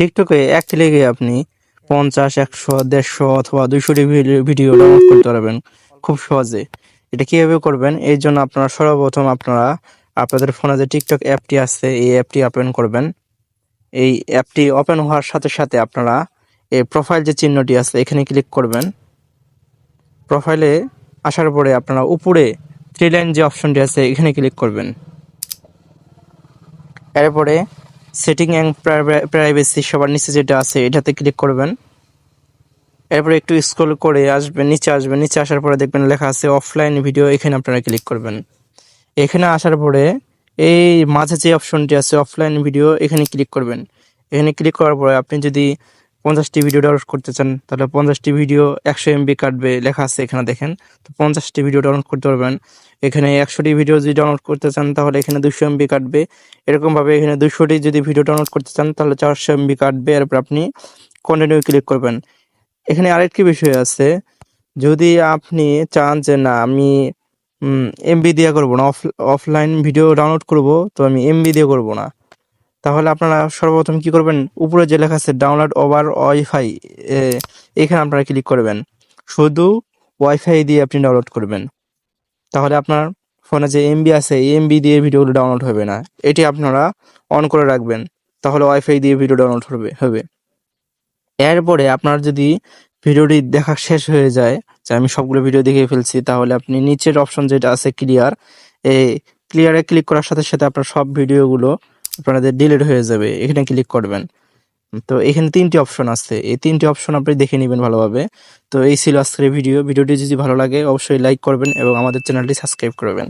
টিকটকে এক ক্লিকে আপনি পঞ্চাশ, একশো, দেড়শো অথবা দুইশোটি ভিডিও ডাউনলোড করতে পারবেন খুব সহজে। এটা কীভাবে করবেন? এই জন্য আপনারা সর্বপ্রথম আপনারা আপনাদের ফোনে যে টিকটক অ্যাপটি আছে, এই অ্যাপটি ওপেন করবেন। এই অ্যাপটি ওপেন হওয়ার সাথে সাথে আপনারা এই প্রোফাইল যে চিহ্নটি আছে, এখানে ক্লিক করবেন। প্রোফাইলে আসার পরে আপনারা উপরে থ্রি লাইন যে অপশনটি আছে, এখানে ক্লিক করবেন। এরপরে সেটিং অ্যান্ড প্রাইভেসি সবার নিচে যেটা আছে, এটাতে ক্লিক করবেন। এরপরে একটু স্ক্রল করে আসবেন, নিচে আসবেন, নিচে আসার পরে দেখবেন লেখা আছে অফলাইন ভিডিও এখানে আপনারা ক্লিক করবেন। এখানে আসার পরে এই মাঝে যে অপশনটি আছে অফলাইন ভিডিও এখানে ক্লিক করবেন। এখানে ক্লিক করার পরে আপনি যদি পঞ্চাশটি ভিডিও ডাউনলোড করতে চান তাহলে পঞ্চাশটি ভিডিও একশো এমবি কাটবে, লেখা আছে এখানে দেখেন। তো পঞ্চাশটি ভিডিও ডাউনলোড করতে পারবেন। এখানে একশোটি ভিডিও যদি ডাউনলোড করতে চান, তাহলে এখানে দুশো এমবি কাটবে। এরকমভাবে এখানে দুশোটি যদি ভিডিও ডাউনলোড করতে চান, তাহলে চারশো এমবি কাটবে। এরপর আপনি কন্টিনিউ ক্লিক করবেন। এখানে আরেকটি বিষয় আছে। যদি আপনি চান যে, না, আমি এমবি দিয়ে করব না অফলাইন ভিডিও ডাউনলোড করব, তো আমি এমবি দিয়ে করব না। তাহলে আপনারা সর্বপ্রথম কি করবেন? উপরে যে লেখা আছে ডাউনলোড ওভার ওয়াইফাই এখানে আপনারা ক্লিক করবেন। শুধু ওয়াইফাই দিয়ে আপনি ডাউনলোড করবেন। তাহলে আপনার ফোনে যে এমবি আছে, এই এমবি দিয়ে ভিডিওগুলো ডাউনলোড হবে না। এটি আপনারা অন করে রাখবেন। তাহলে ওয়াইফাই দিয়ে ভিডিও ডাউনলোড হবে হবে। এরপরে আপনার যদি ভিডিওটি দেখা শেষ হয়ে যায়, যে আমি সবগুলো ভিডিও দেখে ফেলছি, তাহলে আপনি নিচের অপশন যেটা আছে ক্লিয়ার এই ক্লিয়ারে ক্লিক করার সাথে সাথে আপনার সব ভিডিওগুলো আপনাদের ডিলিট হয়ে যাবে, এখানে ক্লিক করবেন। তো এখানে তিনটি অপশন আছে। এই তিনটি অপশন আপনি দেখে নেবেন ভালোভাবে। তো এই ছিল আজকের ভিডিও ভিডিওটি যদি ভালো লাগে, অবশ্যই লাইক করবেন এবং আমাদের চ্যানেলটি সাবস্ক্রাইব করবেন।